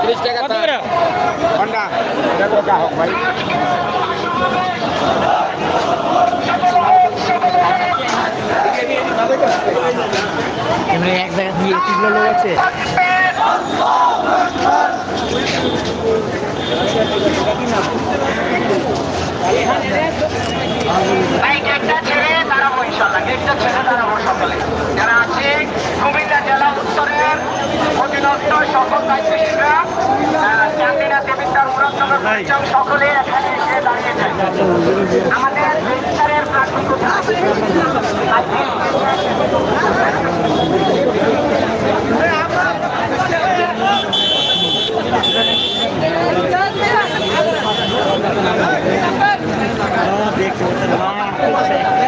তিরিশ টাকা করে? ঘণ্টা হোক ভাই। এক জায়গা দিয়ে কিগুলো লোক আছে। অধীনস্থ সকল দায়িত্বশীলরা চান্দিনা দেবিদ্যার মুরাদনগর পরিচয় সকলে এখানে এসে দাঁড়িয়েছেন আমাদের রেজিস্টারের প্রার্থী কোথায়?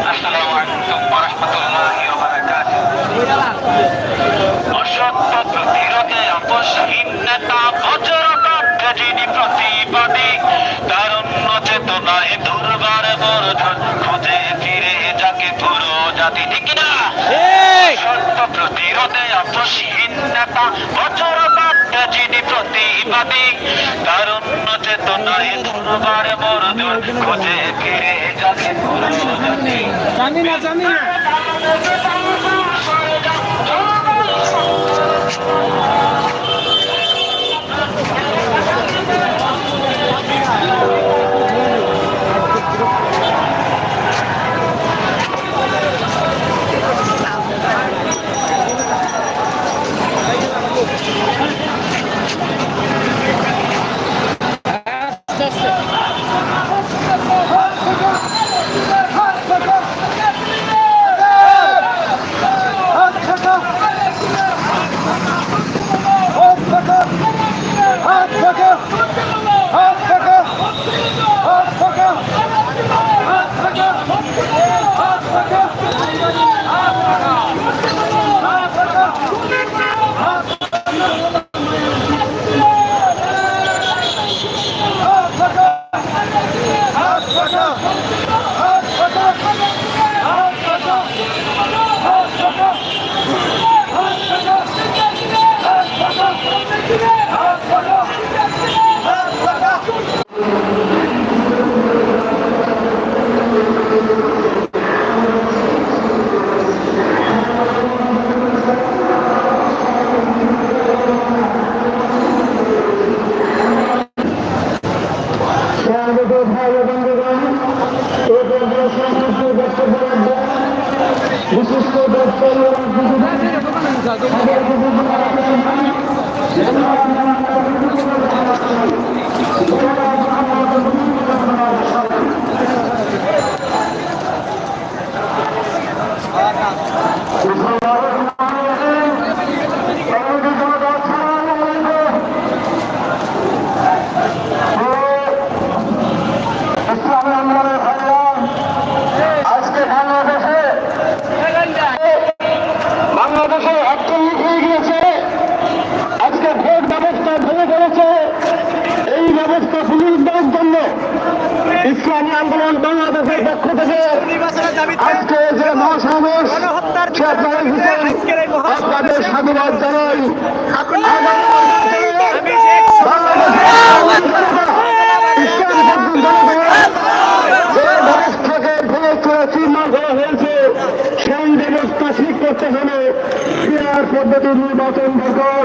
আসসালামু আলাইকুম ওয়া রাহমাতুল্লাহি ওয়া বারাকাতুহু অসত্য তারুণ্য চেতনায় দুর্বার বর্ধন খুঁজে ফিরে যাকে পুরো জাতি ঠিক না সত্য প্রতিরোধে আপসহীন নেতা বজ্রকণ্ঠ যিনি প্রতিবাদী। তারুণ্য চেতনায় দুর্বার বর্ধন খুঁজে ফিরে যাকে পুরো জাতি জানি না জানি না। ভাই বিশিষ্ট ডক্টর ইসলামী আন্দোলনের ভাইরা আজকে বাংলাদেশে বাংলাদেশে একচল্লিশ হয়ে গিয়েছে আজকে ভোট ব্যবস্থা ভেঙে পড়েছে এই ব্যবস্থা পুনরুদ্ধারের জন্য ইসলামী আন্দোলন বাংলাদেশের পক্ষ থেকে আজকে যে মহাসমাবেশ আপনাদের সাধুবাদ জানাই। সেই ব্যবস্থা ঠিক করতে হলে পদ্ধতি নির্বাচন দরকার।